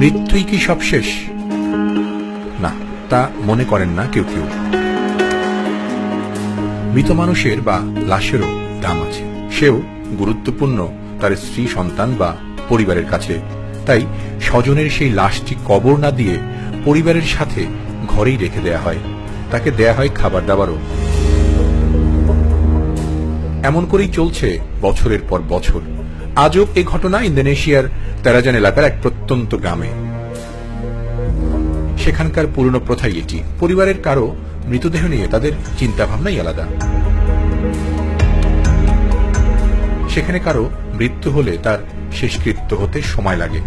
মধ্যেই কি সব শেষ? না, তা মনে করেন না কেউ কেউ। মৃত মানুষের বা লাশেরও দাম আছে। সেও গুরুত্বপূর্ণ তার স্ত্রী, সন্তান বা পরিবারের কাছে। তাই স্বজনের সেই লাশটি কবর না দিয়ে পরিবারের সাথে ঘরেই রেখে দেয়া হয়। তাকে দেয়া হয় খাবার দাবারও। এমন করেই চলছে বছরের পর বছর। আজও এ ঘটনা ইন্দোনেশিয়ার তেরাজান এলাকার এক প্রত্যন্ত গ্রামে। সেখানকার পুরনো প্রথাই এটি। পরিবারের কারও মৃতদেহ নিয়ে তাদের চিন্তা ভাবনাই আলাদা। সেখানে কারও মৃত্যু হলে তার শেষকৃত্য হতে সময় লাগে।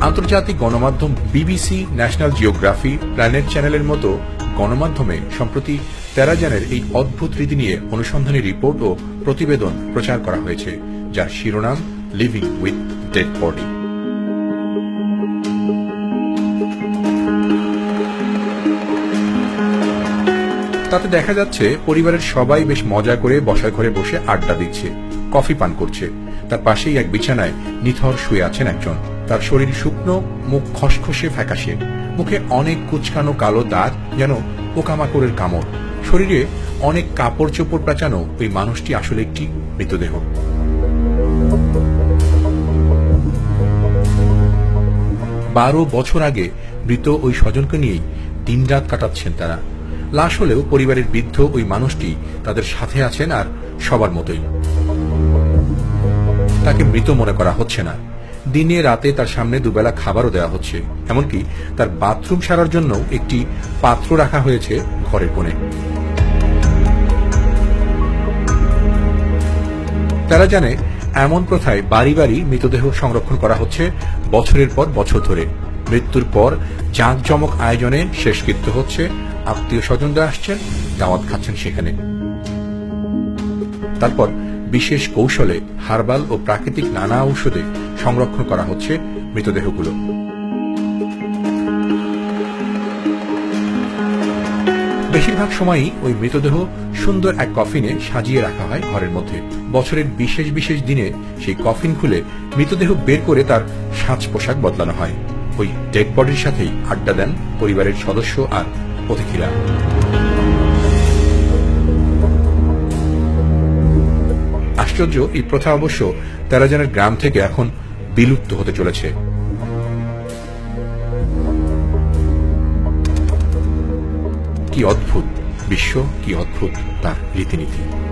আন্তর্জাতিক গণমাধ্যম বিবিসি, ন্যাশনাল জিওগ্রাফি, প্ল্যানেট চ্যানেলের মতো গণমাধ্যমে সম্প্রতি তেরাজানের এই অদ্ভুত রীতি নিয়ে অনুসন্ধানী রিপোর্ট ও প্রতিবেদন প্রচার করা হয়েছে, যার শিরোনাম লিভিং উইথ ডেড বডি তাতে দেখা যাচ্ছে, পরিবারের সবাই বেশ মজা করে বসার ঘরে বসে আড্ডা দিচ্ছে, কফি পান করছে। তার পাশেই এক বিছানায় নিথর শুয়ে আছেন একজন। তার শরীর শুকনো, মুখ খসখসে ফ্যাকাশে। মুখে অনেক কুচকানো কালো দাগ, যেন পোকামাকড়ের কামড়। শরীরে অনেক কাপড় চোপড় পেঁচানো ওই মানুষটি আসলে একটি মৃতদেহ। বারো বছর আগে মৃত ওই স্বজনকে নিয়েই দিনরাত কাটাচ্ছেন তারা। লাশ হলেও পরিবারের বৃদ্ধ ওই মানুষটি তাদের সাথে আছেন আর সবার মতোই। তাকে মৃত মনে করা হচ্ছে না। দিনে রাতে তার সামনে দুবেলা খাবারও দেওয়া হচ্ছে, এমনকি তার বাথরুম সারার জন্য একটি পাত্র রাখা হয়েছে ঘরের কোণে। তারা জানে, এমন প্রথায় বাড়ি বাড়ি মৃতদেহ সংরক্ষণ করা হচ্ছে বছরের পর বছর ধরে। মৃত্যুর পর জাঁকজমক আয়োজনে শেষকৃত্য হচ্ছে, আত্মীয় স্বজনরা আসছেন, দাওয়াত খাচ্ছেন সেখানে। তারপর বিশেষ কৌশলে হার্বাল ও প্রাকৃতিক নানা ঔষধে সংরক্ষণ করা হচ্ছে মৃতদেহগুলো। বেশিরভাগ সময়ই ওই মৃতদেহ সুন্দর এক কফিনে সাজিয়ে রাখা হয় ঘরের মধ্যে। বছরের বিশেষ বিশেষ দিনে সেই কফিন খুলে মৃতদেহ বের করে তার সাজ পোশাক বদলানো হয়। ওই ডেড বডির সাথেই আড্ডা দেন পরিবারের সদস্য আর অতিথিরা। আশ্চর্য, এই প্রথা অবশ্য তেরাজানের গ্রাম থেকে এখন বিলুপ্ত হতে চলেছে। কি অদ্ভুত বিশ্ব কি অদ্ভুত তার রীতিনীতি।